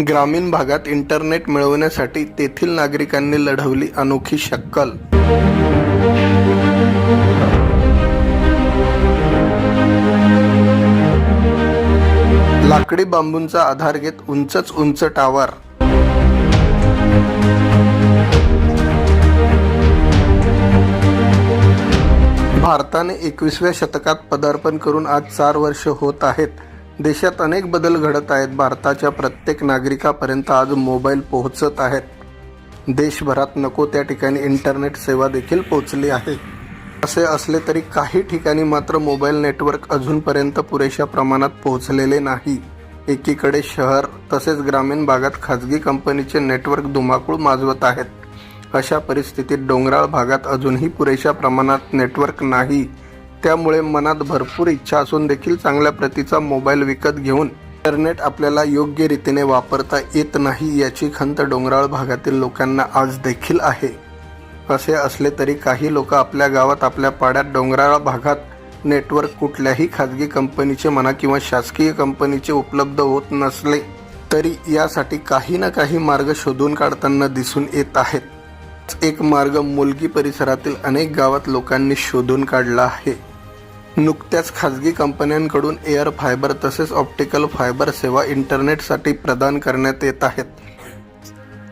ग्रामीण भागात इंटरनेट मिळवण्यासाठी तेथील नागरिकांनी लढवली अनोखी शक्कल. लाकडी बांबूंचा आधार घेत उंचच उंच टावर. भारताने एकविसव्या शतकात पदार्पण करून आज चार वर्ष होत आहेत. देशात अनेक बदल घडत आहेत. भारताच्या प्रत्येक नागरिकापर्यंत आज मोबाईल पोहोचत आहेत. देशभरात नको त्या ठिकाणी इंटरनेट सेवा देखील पोहोचली आहे. असे असले तरी काही ठिकाणी मात्र मोबाईल नेटवर्क अजूनपर्यंत पुरेशा प्रमाणात पोहोचलेले नाही. एकीकडे शहर तसेच ग्रामीण भागात खाजगी कंपनीचे नेटवर्क धुमाकूळ माजवत आहेत. अशा परिस्थितीत डोंगराळ भागात अजूनही पुरेशा प्रमाणात नेटवर्क नाही. त्यामुळे मनात भरपूर इच्छा असून देखील चांगल्या प्रतीचा मोबाईल विकत घेऊन इंटरनेट आपल्याला योग्य रीतीने वापरता येत नाही याची खंत डोंगराळ भागातील लोकांना आज देखील आहे. असे असले तरी काही लोक आपल्या गावात आपल्या पाड्यात डोंगराळ भागात नेटवर्क कुठल्याही खाजगी कंपनीचे म्हणा किंवा शासकीय कंपनीचे उपलब्ध होत नसले तरी यासाठी काही ना काही मार्ग शोधून काढताना दिसून येत आहेत. एक मार्ग मुलगी परिसरातील अनेक गावात लोकांनी शोधून काढला आहे. नुकत्याच खाजगी कंपन्यांकडून एअर फायबर तसेच ऑप्टिकल फायबर सेवा इंटरनेटसाठी प्रदान करण्यात येत आहेत.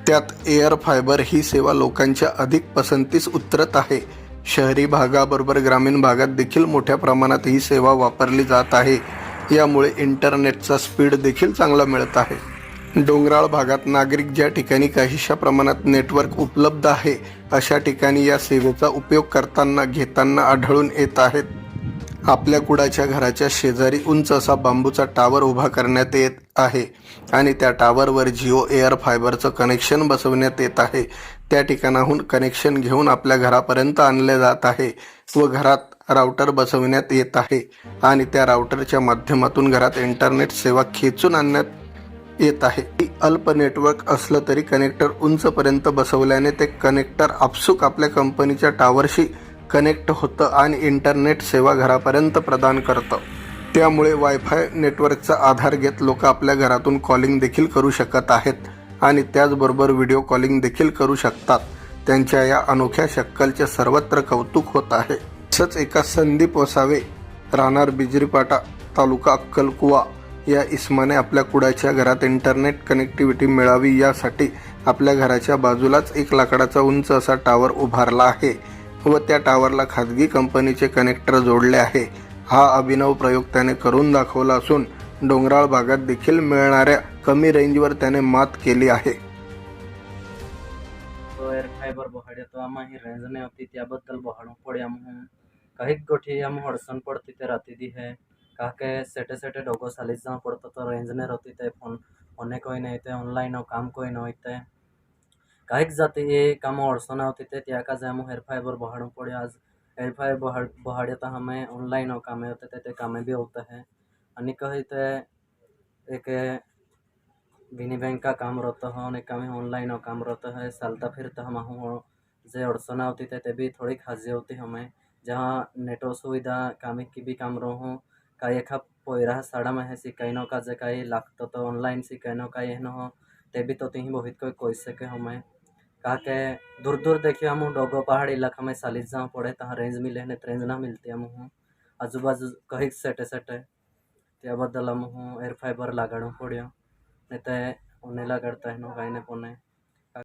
त्यात एअर फायबर ही सेवा लोकांच्या अधिक पसंतीस उतरत आहे. शहरी भागाबरोबर ग्रामीण भागात देखील मोठ्या प्रमाणात ही सेवा वापरली जात आहे. यामुळे इंटरनेटचा स्पीड देखील चांगला मिळत आहे. डोंगराळ भागात नागरिक ज्या ठिकाणी काहीशा प्रमाणात नेटवर्क उपलब्ध आहे अशा ठिकाणी या सेवेचा उपयोग करताना घेताना आढळून येत आहेत. आपल्या कुडाच्या घराच्या शेजारी उंच असा बांबूचा टावर उभा करण्यात येत आहे आणि त्या टावरवर जिओ एअर फायबरचं कनेक्शन बसवण्यात येत आहे. त्या ठिकाणाहून कनेक्शन घेऊन आपल्या घरापर्यंत आणले जात आहे व घरात राउटर बसवण्यात येत आहे आणि त्या राउटरच्या माध्यमातून घरात इंटरनेट सेवा खेचून आणण्यात येत आहे. अल्प नेटवर्क असलं तरी कनेक्टर उंचपर्यंत बसवल्याने ते कनेक्टर आपसूक आपल्या कंपनीच्या टावरशी कनेक्ट होतं आणि इंटरनेट सेवा घरापर्यंत प्रदान करतं. त्यामुळे वायफाय नेटवर्कचा आधार घेत लोक आपल्या घरातून कॉलिंग देखील करू शकत आहेत आणि त्याचबरोबर व्हिडिओ कॉलिंग देखील करू शकतात. त्यांच्या या अनोख्या शक्कलचे सर्वत्र कौतुक होत आहे. तसंच एका संदीप वसावे राहणार बिजरीपाटा तालुका अक्कलकुवा या इस्माने आपल्या कुडाच्या घरात इंटरनेट कनेक्टिव्हिटी मिळावी यासाठी आपल्या घराच्या बाजूलाच एक लाकडाचा उंच असा टावर उभारला आहे. व त्या टावरला खाजगी कंपनीचे कनेक्टर जोडले आहे. हा अभिनव प्रयोग त्याने करून दाखवला असून डोंगराळ भागात देखील मिळणाऱ्या कमी रेंजवर त्याने मात केली आहे. तो एअर फायबर बहाड्या तो आम्हा ही रेंज नाही होती त्याबद्दल बहाडू पड्या म्हणून काही गोठी आम अडचण पडते ते राती दी है. काके सेटे सेटे डोगो सालीच जावं पडतं तर रेंज नाही राहते ते फोन फोने कोई नाही ते ऑनलाईन काम कोई नाही ते. काहीक जाती ये काम अडचण होती ते त्याका जाय एयर फाइबर बहाडूं पड़े आज एयर फाइबर बहाड बहाड़े तो हमें ऑनलाइन कामे होते ते, ते कामे भी होते है आणि कही ते एक विनी बैंक का काम रहता है और एक काम ऑनलाइन काम रहता है चलता फिरता हम हूँ हो, जे अड़चन होती थे ते भी थोड़ी खासी होती हमें जहाँ नेटो सुविधा कामे की भी काम रहूँ काही एखा पोयरा साडा में है सिकाइनो का जे काही लागतं तो ऑनलाइन सिकाइनो का ये न हो ते भी तो तीन बहुत कोई कोई सके हमें कहा दूर दूर देखिए हम डोगो पहाड़ इलाका में सालिस जाओ पड़े तहाँ रेंज मिले नहीं रेंज ना मिलती हम हूँ। आजू बाजू कहीं सेटे सेटे त्याबद्दल हम हूँ एअर फायबर लागाडूं पड्यो नाही ते उन्हें लगाडता है नो काही नाही पुणे।